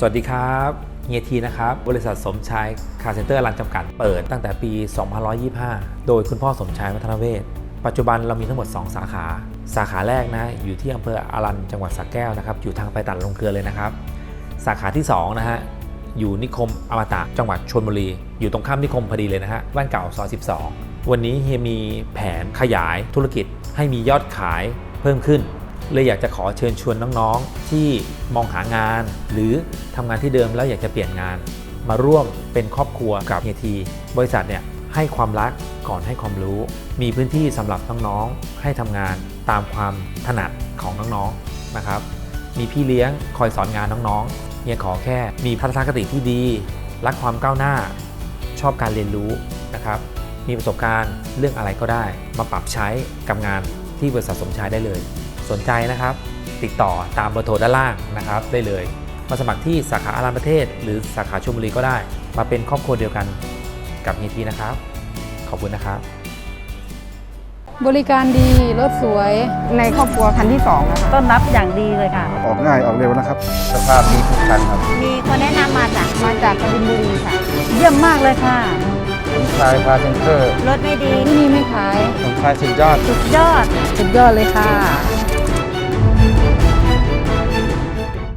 สวัสดีครับเฮียทีนะครับ บริษัทสมชายคาเซ็นเตอร์รันจำกัดเปิดตั้งแต่ปี 2525 โดยคุณพ่อสมชายวัฒนเวศปัจจุบันเรามีทั้งหมด 2 สาขา สาขาแรกนะอยู่ที่อำเภออารันจังหวัดสระแก้วนะครับ อยู่ทางไปตัดลงเกลือเลยนะครับ สาขาที่2นะฮะอยู่นิคมอมตะจังหวัดชลบุรี อยู่ตรงข้ามนิคมพอดีเลยนะฮะบ้านเก่าซอย12 วันนี้เฮียมีแผนขยายธุรกิจให้มียอดขายเพิ่มขึ้น เลยอยากจะขอเชิญชวนน้องๆ ที่มองหางาน หรือทำงานที่เดิมแล้วอยากจะเปลี่ยนงาน มาร่วมเป็นครอบครัวกับเฮียทีบริษัทเนี่ยให้ความรักก่อนให้ความรู้ มีพื้นที่สำหรับน้องๆให้ทำงานตามความถนัดของน้องๆนะครับ มีพี่เลี้ยงคอยสอนงานน้องๆเฮียขอแค่มีทัศนคติที่ดี รักความก้าวหน้า ชอบการเรียนรู้นะครับมีประสบการณ์เรื่องอะไรก็ได้ มาปรับใช้กับงานที่บริษัทสมชายได้เลย สนใจนะครับ ติดต่อตามเบอร์โทรด้านล่างนะครับ ได้เลย มาสมัครที่สาขาอารันประเทศ หรือสาขาชลบุรีก็ได้ มาเป็นครอบครัวเดียวกันกับเฮียทีนะครับ ขอบคุณนะครับ บริการดีรถสวยในครอบครัวคันที่สองนะคะต้อนรับอย่างดีเลยค่ะ ออกง่ายออกเร็วนะครับ สภาพดีทุกคันครับมีคนแนะนำมาจากมาจากกบินบุรีค่ะ เยี่ยมมากเลยค่ะผมชายพาเซนเตอร์รถไม่ดีที่นี่ไม่ขายผมชายสุดยอด สุดยอด สุดยอดเลยค่ะ